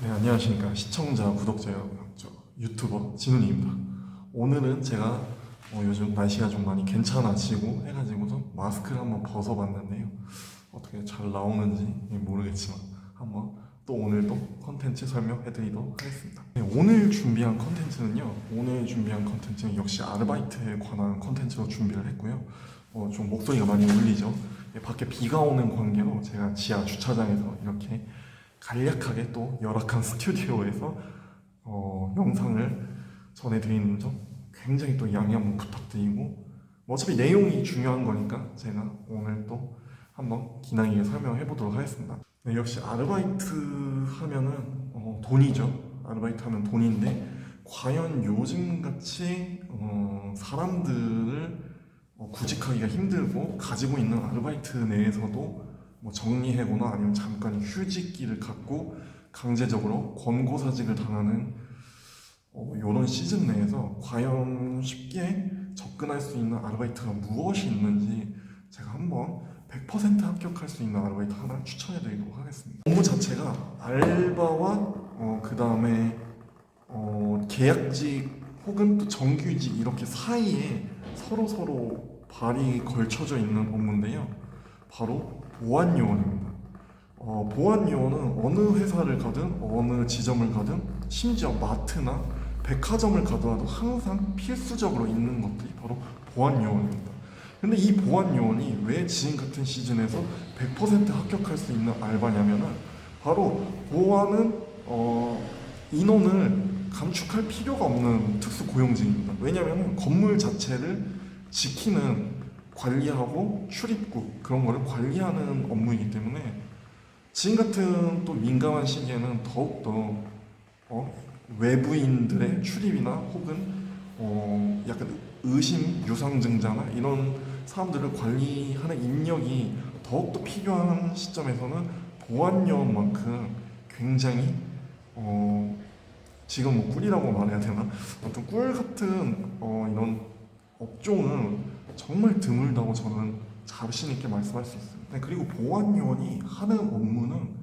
네, 안녕하십니까. 시청자, 구독자 여러분. 저 유튜버 진훈입니다. 오늘은 제가 어, 요즘 날씨가 좀 많이 괜찮아지고 해가지고서 마스크를 한번 벗어봤는데요. 어떻게 잘 나오는지 모르겠지만 한번 또 오늘도 컨텐츠 설명해드리도록 하겠습니다. 네, 오늘 준비한 컨텐츠는요. 오늘 준비한 컨텐츠는 역시 아르바이트에 관한 컨텐츠로 준비를 했고요. 어, 좀 목소리가 많이 울리죠. 예, 밖에 비가 오는 관계로 제가 지하 주차장에서 이렇게 간략하게 또 열악한 스튜디오에서 어, 영상을 전해드리는 점 굉장히 또 양해 한번 부탁드리고 뭐 어차피 내용이 중요한 거니까 제가 오늘 또 한번 기나게 설명해 보도록 하겠습니다. 네, 역시 아르바이트 하면은 어, 돈이죠. 아르바이트 하면 돈인데 과연 요즘 같이 어, 사람들을 어, 구직하기가 힘들고 가지고 있는 아르바이트 내에서도 뭐 정리해거나 아니면 잠깐 휴직기를 갖고 강제적으로 권고사직을 당하는 어, 이런 시즌 내에서 과연 쉽게 접근할 수 있는 아르바이트가 무엇이 있는지 제가 한번 100% 합격할 수 있는 아르바이트 하나 추천해 드리도록 하겠습니다. 업무 자체가 알바와 어, 그 다음에 어, 계약직 혹은 또 정규직 이렇게 사이에 서로 서로 발이 걸쳐져 있는 업무인데요. 바로 보안 요원입니다. 어, 보안 요원은 어느 회사를 가든 어느 지점을 가든 심지어 마트나 백화점을 가더라도 항상 필수적으로 있는 것들이 바로 보안 요원입니다. 근데 이 보안 요원이 왜 지금 같은 시즌에서 100% 합격할 수 있는 알바냐면은 바로 보안은 어, 인원을 감축할 필요가 없는 특수 고용직입니다. 왜냐하면 건물 자체를 지키는 관리하고 출입국 그런 거를 관리하는 업무이기 때문에 지금 같은 또 민감한 시기에는 더욱더 어, 외부인들의 출입이나 혹은 어, 약간 의심 유상 증자나 이런 사람들을 관리하는 인력이 더욱더 필요한 시점에서는 보안요원만큼 굉장히 어, 지금 뭐 꿀이라고 말해야 되나? 어떤 꿀 같은 어, 이런 업종은 정말 드물다고 저는 자신 있게 말씀할 수 있습니다. 네, 그리고 보안 요원이 하는 업무는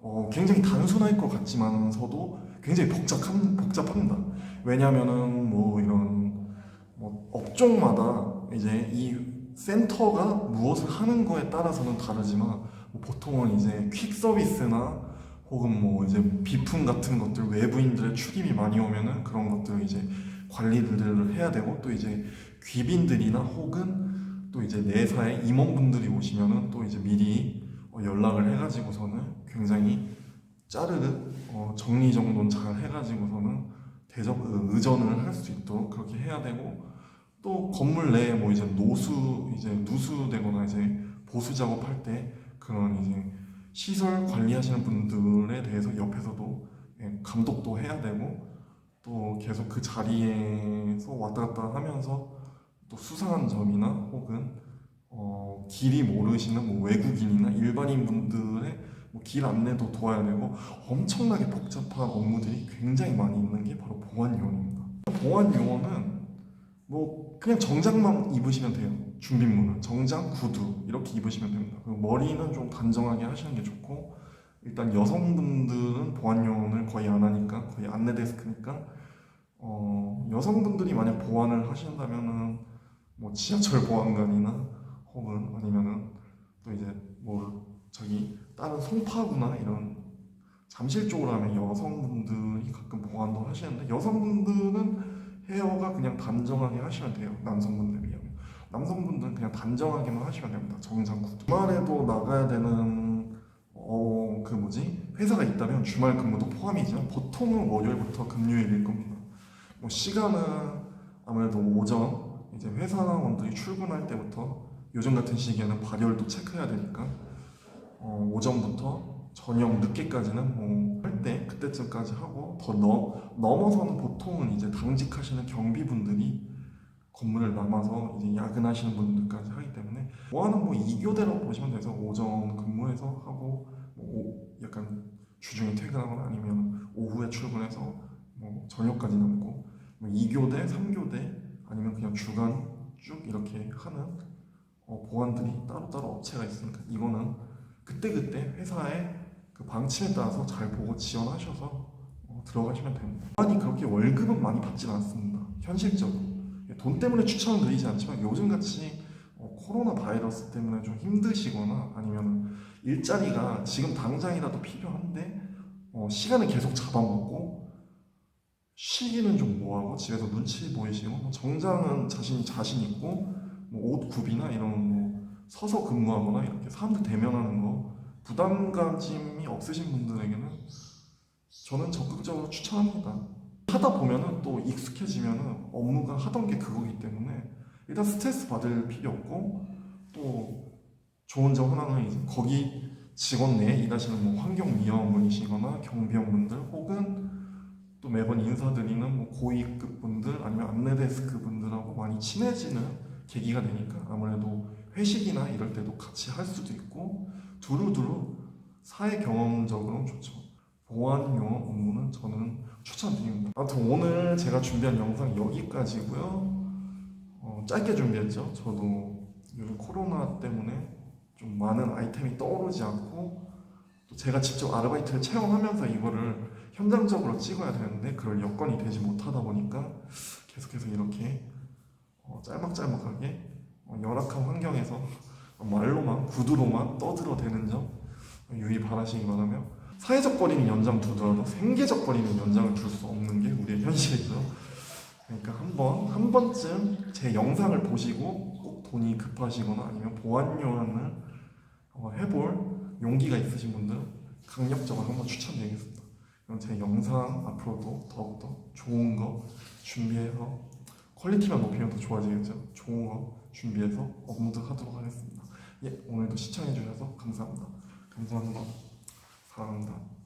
어, 굉장히 단순할 것 같지만서도 굉장히 복잡한 복잡합니다. 왜냐하면은 뭐 이런 뭐 업종마다 이제 이 센터가 무엇을 하는 거에 따라서는 다르지만 뭐 보통은 이제 퀵 서비스나 혹은 뭐 이제 비품 같은 것들 외부인들의 출입이 많이 오면은 그런 것들 이제 관리들을 해야 되고 또 이제 귀빈들이나 혹은 또 이제 내사의 임원분들이 오시면은 또 이제 미리 어, 연락을 해가지고서는 굉장히 짜르르 어, 정리정돈 잘 해가지고서는 대접 어, 의전을 할 수 있도록 그렇게 해야 되고 또 건물 내에 뭐 이제 노수 이제 누수되거나 이제 보수 작업할 때 그런 이제 시설 관리하시는 분들에 대해서 옆에서도 예, 감독도 해야 되고 또 계속 그 자리에서 왔다 갔다 하면서 또 수상한 점이나 혹은 어, 길이 모르시는 뭐 외국인이나 일반인 분들의 뭐 길 안내도 도와야 되고 엄청나게 복잡한 업무들이 굉장히 많이 있는 게 바로 보안 요원입니다. 보안 요원은 뭐 그냥 정장만 입으시면 돼요. 준비물은 정장, 구두 이렇게 입으시면 됩니다. 머리는 좀 단정하게 하시는 게 좋고 일단 여성분들은 보안 요원을 거의 안 하니까 거의 안내 데스크니까 어, 여성분들이 만약 보안을 하신다면은 뭐 지하철 보안관이나 혹은 아니면은 또 이제 뭐 저기 다른 송파구나 이런 잠실 쪽으로 하면 여성분들이 가끔 보안도 하시는데 여성분들은 헤어가 그냥 단정하게 하시면 돼요 남성분들 비하면. 남성분들은 그냥 단정하게만 하시면 됩니다 정장 구두 주말에도 나가야 되는 어 그 뭐지? 회사가 있다면 주말 근무도 포함이지만 보통은 월요일부터 금요일일 겁니다 뭐 시간은 아무래도 오전 이제 회사 원들이 출근할 때부터 요즘 같은 시기에는 발열도 체크해야 되니까 어, 오전부터 저녁 늦게까지는 뭐 할 때 그때쯤까지 하고 더 넘, 넘어서는 보통은 이제 당직하시는 경비분들이 건물을 남아서 이제 야근하시는 분들까지 하기 때문에 뭐하는 뭐 이교대라고 보시면 돼서 오전 근무해서 하고 뭐 오- 약간 주중에 퇴근하거나 아니면 오후에 출근해서 뭐 저녁까지 남고 뭐 2교대, 3교대 아니면 그냥 주간 쭉 이렇게 하는 어, 보안들이 따로따로 업체가 있으니까 이거는 그때그때 회사의 그 방침에 따라서 잘 보고 지원하셔서 어, 들어가시면 됩니다. 아니 그렇게 월급은 많이 받진 않습니다. 현실적으로 돈 때문에 추천은 드리지 않지만 요즘같이 어, 코로나 바이러스 때문에 좀 힘드시거나 아니면 일자리가 지금 당장이라도 필요한데 어, 시간을 계속 잡아먹고 쉬기는 좀 뭐하고 집에서 눈치 보이시고 뭐 정장은 자신이 자신 있고 뭐 옷 굽이나 이런 뭐 서서 근무하거나 이렇게 사람들 대면하는 거 부담감이 없으신 분들에게는 저는 적극적으로 추천합니다. 하다 보면은 또 익숙해지면은 업무가 하던 게 그거기 때문에 일단 스트레스 받을 필요 없고 또 좋은 점 하나는 이제 거기 직원 내에 일하시는 뭐 환경 미화원분이시거나 경비원분들 혹은 또 매번 인사드리는 뭐 고위급 분들 아니면 안내데스크 분들하고 많이 친해지는 계기가 되니까 아무래도 회식이나 이럴 때도 같이 할 수도 있고 두루두루 사회 경험적으로 좋죠. 보안요 업무는 저는 추천드립니다. 아무튼 오늘 제가 준비한 영상 여기까지고요. 어, 짧게 준비했죠. 저도 요즘 코로나 때문에 좀 많은 아이템이 떠오르지 않고 또 제가 직접 아르바이트를 체험하면서 이거를 현장적으로 찍어야 되는데 그럴 여건이 되지 못하다 보니까 계속해서 이렇게 어, 짤막짤막하게 어, 열악한 환경에서 말로만 구두로만 떠들어대는 점 유의 바라시기 바라며 사회적 거리는 연장 두더라도 생계적 거리는 연장을 둘수 없는 게 우리의 현실이죠. 그러니까 한번 한 번쯤 제 영상을 보시고 꼭 돈이 급하시거나 아니면 보안 요원을 어, 해볼 용기가 있으신 분들은 강력적으로 한번 추천드리겠습니다. 그럼 제 영상 앞으로도 더욱더 좋은 거 준비해서 퀄리티만 높이면 더 좋아지겠죠. 좋은 거 준비해서 업로드 하도록 하겠습니다. 예, 오늘도 시청해주셔서 감사합니다. 감사합니다. 사랑합니다.